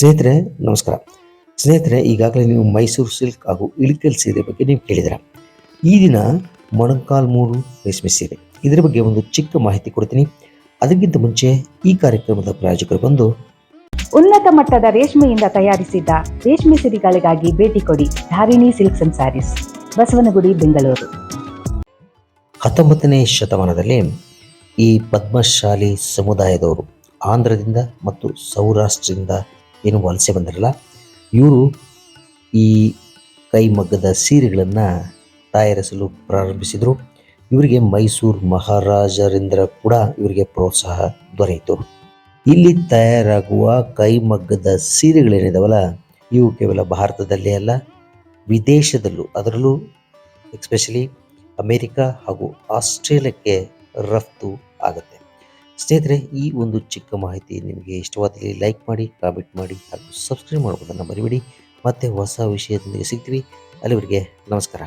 ಸ್ನೇಹಿತರೆ ನಮಸ್ಕಾರ. ಸ್ನೇಹಿತರೆ ಈಗಾಗಲೇ ನೀವು ಮೈಸೂರು ಸಿಲ್ಕ್ ಹಾಗೂ ಇಳಿಕಲ್ ಸೀರೆ ಬಗ್ಗೆ ನೀವು ಕೇಳಿದಿರ ಈ ದಿನ ಮೊಣಕಾಲ್ಮೂರು ರೇಷ್ಮೆ ಸೀರೆ. ಇದರ ಬಗ್ಗೆ ಒಂದು ಚಿಕ್ಕ ಮಾಹಿತಿ ಕೊಡ್ತೀನಿ. ಅದಕ್ಕಿಂತ ಮುಂಚೆ ಈ ಕಾರ್ಯಕ್ರಮದ ಪ್ರಾಯೋಜಕರು ಬಂದು ಉನ್ನತ ಮಟ್ಟದ ರೇಷ್ಮೆಯಿಂದ ತಯಾರಿಸಿದ್ದ ರೇಷ್ಮೆ ಸಿರಿಗಳಿಗಾಗಿ ಭೇಟಿ ಕೊಡಿ Dharini silks and sarees Basavanagudi Bengaluru. ಹತ್ತೊಂಬತ್ತನೇ ಶತಮಾನದಲ್ಲಿ ಈ ಪದ್ಮಶಾಲಿ ಸಮುದಾಯದವರು ಆಂಧ್ರದಿಂದ ಮತ್ತು ಸೌರಾಷ್ಟ್ರದಿಂದ ಏನು ವಲಸೆ ಬಂದಿರಲ್ಲ. ಇವರು ಈ ಕೈಮಗ್ಗದ ಸೀರೆಗಳನ್ನು ತಯಾರಿಸಲು ಪ್ರಾರಂಭಿಸಿದರು. ಇವರಿಗೆ ಮೈಸೂರು ಮಹಾರಾಜರಿಂದ ಕೂಡ ಇವರಿಗೆ ಪ್ರೋತ್ಸಾಹ ದೊರೆಯಿತು. ಇಲ್ಲಿ ತಯಾರಾಗುವ ಕೈಮಗ್ಗದ ಸೀರೆಗಳೇನಿದಾವಲ್ಲ, ಇವು ಕೇವಲ ಭಾರತದಲ್ಲೇ ಅಲ್ಲ, ವಿದೇಶದಲ್ಲೂ, ಅದರಲ್ಲೂ ಎಕ್ಸ್ಪೆಷಲಿ ಅಮೇರಿಕಾ ಹಾಗೂ ಆಸ್ಟ್ರೇಲಿಯಾಕ್ಕೆ ರಫ್ತು ಆಗುತ್ತೆ. ಸ್ನೇಹಿತರೆ, ಈ ಒಂದು ಚಿಕ್ಕ ಮಾಹಿತಿ ನಿಮಗೆ ಇಷ್ಟವಾದಲ್ಲಿ ಲೈಕ್ ಮಾಡಿ, ಕಾಮೆಂಟ್ ಮಾಡಿ ಹಾಗೂ ಸಬ್ಸ್ಕ್ರೈಬ್ ಮಾಡುವುದನ್ನು ಮರಿಬೇಡಿ. ಮತ್ತೆ ಹೊಸ ವಿಷಯದೊಂದಿಗೆ ಸಿಗ್ತೀವಿ. ಅಲ್ಲಿವರೆಗೆ ನಮಸ್ಕಾರ.